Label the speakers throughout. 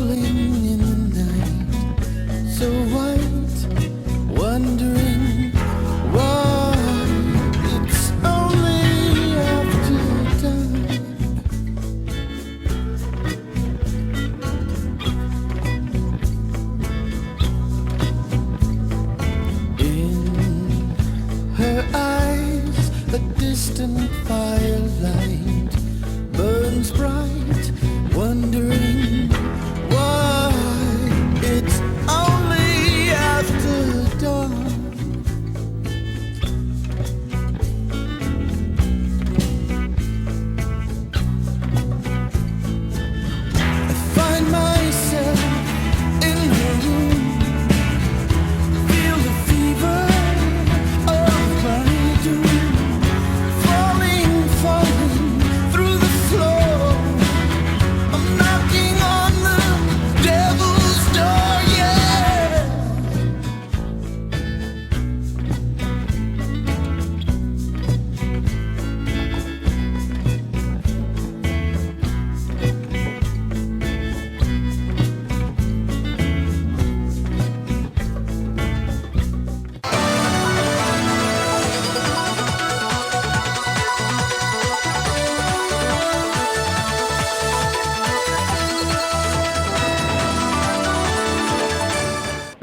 Speaker 1: In the night, so white, wondering why it's only after dawn. In her eyes, a distant firelight.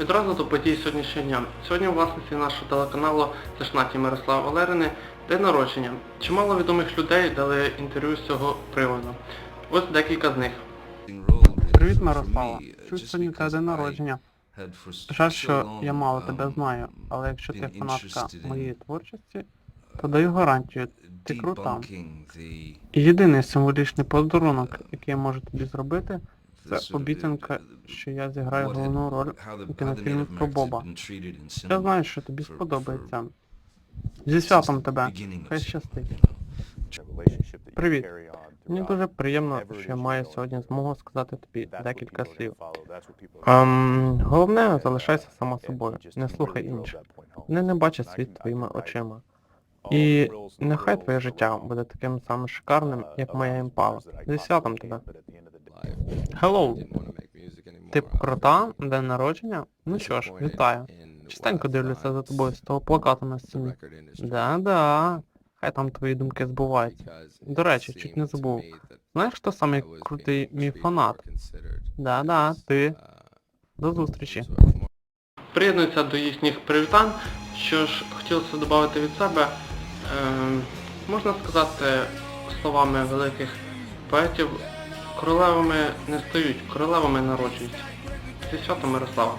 Speaker 2: Одразу до подій сьогоднішнього дня. Сьогодні у власниці нашого телеканалу Зашнаті Мирослав Валерини день народження. Чимало відомих людей дали інтерв'ю з цього приводу. Ось декілька з них.
Speaker 3: Привіт, Мирослава. Чуть сьогодні в день народження. Жаль, що я мало тебе знаю,
Speaker 2: але якщо ти фанатка моєї творчості,
Speaker 3: то даю
Speaker 2: гарантію,
Speaker 3: ти крута.
Speaker 2: І єдиний символічний подарунок, який я можу тобі зробити,
Speaker 3: це обіцянка, що
Speaker 2: я зіграю головну роль
Speaker 3: у кінофільмі про Боба. Я знаю,
Speaker 2: що тобі сподобається. Зі святом тебе.
Speaker 3: Хай щастить.
Speaker 4: Привіт. Мені
Speaker 2: дуже приємно, що я маю сьогодні змогу сказати тобі декілька слів.
Speaker 4: Ем,
Speaker 2: головне, залишайся сама собою, не слухай інших.
Speaker 4: Вони не бачать світ
Speaker 2: твоїми очима. І нехай твоє життя буде таким самим шикарним, як моя імпала. Зі святом тебе. Hello.
Speaker 5: Ти крута,
Speaker 2: день народження? Ну що ж, вітаю.
Speaker 5: Частенько дивлюся за тобою
Speaker 2: з того плакату на стіні. Да-да. Хай там твої думки збуваються.
Speaker 5: До речі, чуть не забув.
Speaker 2: Знаєш, хто самий крутий мій фанат?
Speaker 5: Да-да, ти.
Speaker 2: До зустрічі. Приєднуються до їхніх привітань. Що ж, хотілося додати від себе, ем, можна сказати словами великих поетів, королевами не стають, королевами народжуються. Зі святом Мирослава.